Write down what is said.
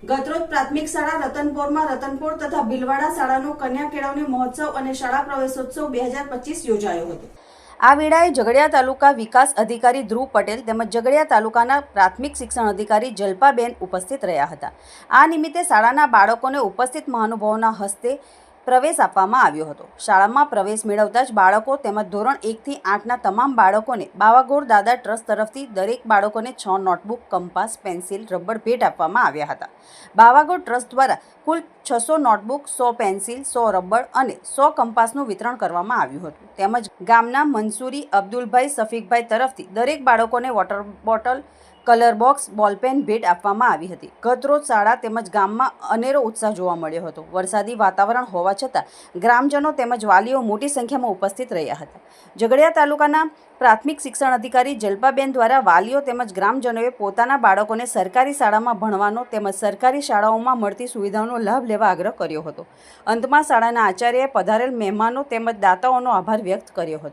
ગતરોજ પ્રાથમિક શાળા રતનપોરમાં રતનપોર તથા ભીલવાડા શાળાનો કન્યા કેળવણી મહોત્સવ અને શાળા પ્રવેશોત્સવ બે હજાર પચીસ યોજાયો હતો. આ વેળાએ ઝઘડિયા તાલુકા વિકાસ અધિકારી ધ્રુવ પટેલ તેમજ ઝઘડિયા તાલુકાના પ્રાથમિક શિક્ષણ અધિકારી જલ્પાબેન ઉપસ્થિત રહ્યા હતા. આ નિમિત્તે શાળાના બાળકોને ઉપસ્થિત મહાનુભાવોના હસ્તે પ્રવેશ આપવામાં આવ્યો હતો. શાળામાં પ્રવેશ મેળવતા જ બાળકો તેમજ ધોરણ એકથી આઠના તમામ બાળકોને બાવાગોર દાદા ટ્રસ્ટ તરફથી દરેક બાળકોને છ નોટબુક, કંપાસ, પેન્સિલ, રબર ભેટ આપવામાં આવ્યા હતા. બાવાગોર ટ્રસ્ટ દ્વારા કુલ છસો નોટબુક, સો પેન્સિલ, સો રબર અને સો કંપાસનું વિતરણ કરવામાં આવ્યું હતું. તેમજ ગામના મંસૂરી અબ્દુલભાઈ, સફીકભાઈ તરફથી દરેક બાળકોને water bottle colour box ballpen ભેટ આપવામાં આવી હતી. ગતરોજ શાળા તેમજ ગામમાં અનેરો ઉત્સાહ જોવા મળ્યો હતો. વરસાદી વાતાવરણ હોવા છતાં ગ્રામજનો તેમજ વાલીઓ મોટી સંખ્યામાં ઉપસ્થિત રહ્યા હતા. ઝઘડિયા તાલુકાના પ્રાથમિક શિક્ષણ અધિકારી જલ્પાબેન દ્વારા વાલીઓ તેમજ ગ્રામજનોએ પોતાના બાળકોને સરકારી શાળામાં ભણવાનો તેમજ સરકારી શાળાઓમાં મળતી સુવિધાઓનો લાભ લેવા આગ્રહ કર્યો હતો. અંતમાં શાળાના આચાર્યએ પધારેલ મહેમાનો તેમજ દાતાઓનો આભાર વ્યક્ત કર્યો હતો.